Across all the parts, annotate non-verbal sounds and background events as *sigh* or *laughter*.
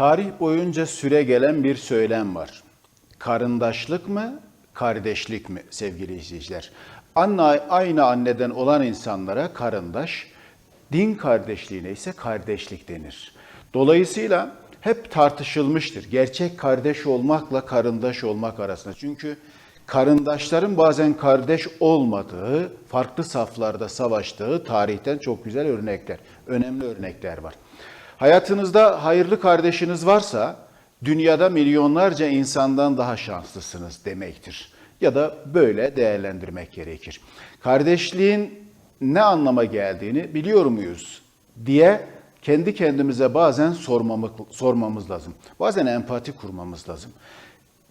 Tarih boyunca süre gelen bir söylem var. Karındaşlık mı, kardeşlik mi sevgili izleyiciler? Anne, aynı anneden olan insanlara karındaş, din kardeşliğine ise kardeşlik denir. Dolayısıyla hep tartışılmıştır. Gerçek kardeş olmakla karındaş olmak arasında. Çünkü karındaşların bazen kardeş olmadığı, farklı saflarda savaştığı tarihten çok güzel örnekler, önemli örnekler var. Hayatınızda hayırlı kardeşiniz varsa dünyada milyonlarca insandan daha şanslısınız demektir. Ya da böyle değerlendirmek gerekir. Kardeşliğin ne anlama geldiğini biliyor muyuz diye kendi kendimize bazen sormamız, lazım. Bazen empati kurmamız lazım.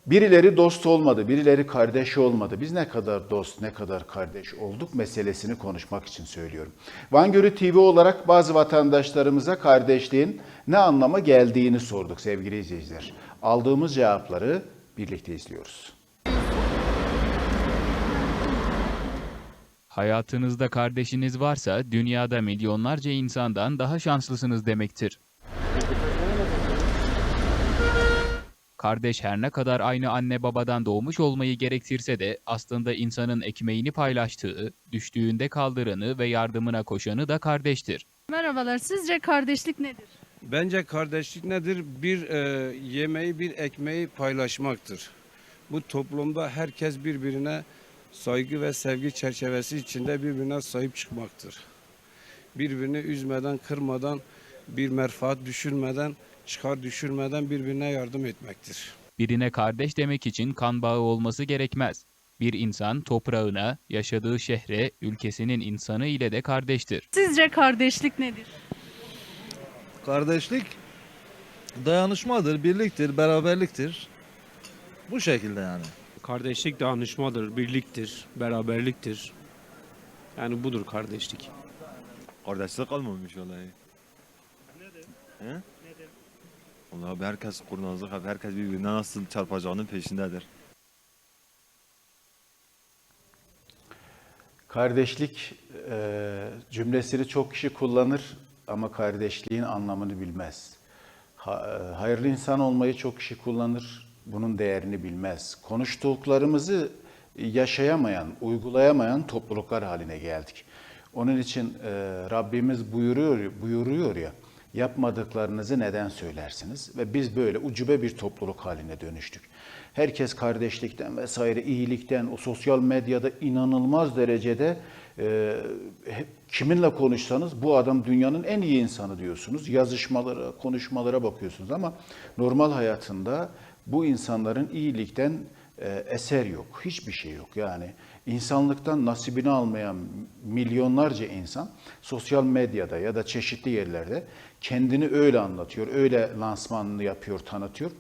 Birileri dost olmadı, birileri kardeş olmadı. Biz ne kadar dost, ne kadar kardeş olduk meselesini konuşmak için söylüyorum. Van Gölü TV olarak bazı vatandaşlarımıza kardeşliğin ne anlama geldiğini sorduk sevgili izleyiciler. Aldığımız cevapları birlikte izliyoruz. Hayatınızda kardeşiniz varsa dünyada milyonlarca insandan daha şanslısınız demektir. Kardeş her ne kadar aynı anne babadan doğmuş olmayı gerektirse de aslında insanın ekmeğini paylaştığı, düştüğünde kaldıranı ve yardımına koşanı da kardeştir. Merhabalar. Sizce kardeşlik nedir? Bence kardeşlik nedir? Bir e, yemeği, bir ekmeği paylaşmaktır. Bu toplumda herkes birbirine saygı ve sevgi çerçevesi içinde birbirine sahip çıkmaktır. Birbirini üzmeden, kırmadan, bir menfaat düşürmeden, çıkar düşürmeden birbirine yardım etmektir. Birine kardeş demek için kan bağı olması gerekmez. Bir insan toprağına, yaşadığı şehre, ülkesinin insanı ile de kardeştir. Sizce kardeşlik nedir? Kardeşlik dayanışmadır, birliktir, beraberliktir. Bu şekilde yani. Kardeşlik dayanışmadır, birliktir, beraberliktir. Yani budur kardeşlik. Kardeşlik kalmamış vallahi. Neden? He? Neden? Vallahi abi herkes kurnazlık, abi herkes birbirine nasıl çarpacağının peşindedir. Kardeşlik e, cümlesini çok kişi kullanır ama kardeşliğin anlamını bilmez. Ha- e, hayırlı insan olmayı çok kişi kullanır, bunun değerini bilmez. Konuştuklarımızı yaşayamayan, uygulayamayan topluluklar haline geldik. Onun için e, Rabbimiz buyuruyor, buyuruyor ya, yapmadıklarınızı neden söylersiniz? Ve biz böyle ucube bir topluluk haline dönüştük. Herkes kardeşlikten vesaire, iyilikten, o sosyal medyada inanılmaz derecede e, kiminle konuşsanız bu adam dünyanın en iyi insanı diyorsunuz. Yazışmalara, konuşmalara bakıyorsunuz ama normal hayatında bu insanların iyilikten e, eser yok. Hiçbir şey yok. Yani insanlıktan nasibini almayan milyonlarca insan sosyal medyada ya da çeşitli yerlerde kendini öyle anlatıyor, öyle lansmanını yapıyor, tanıtıyor.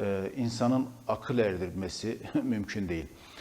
E, insanın akıl erdirmesi *laughs* mümkün değil.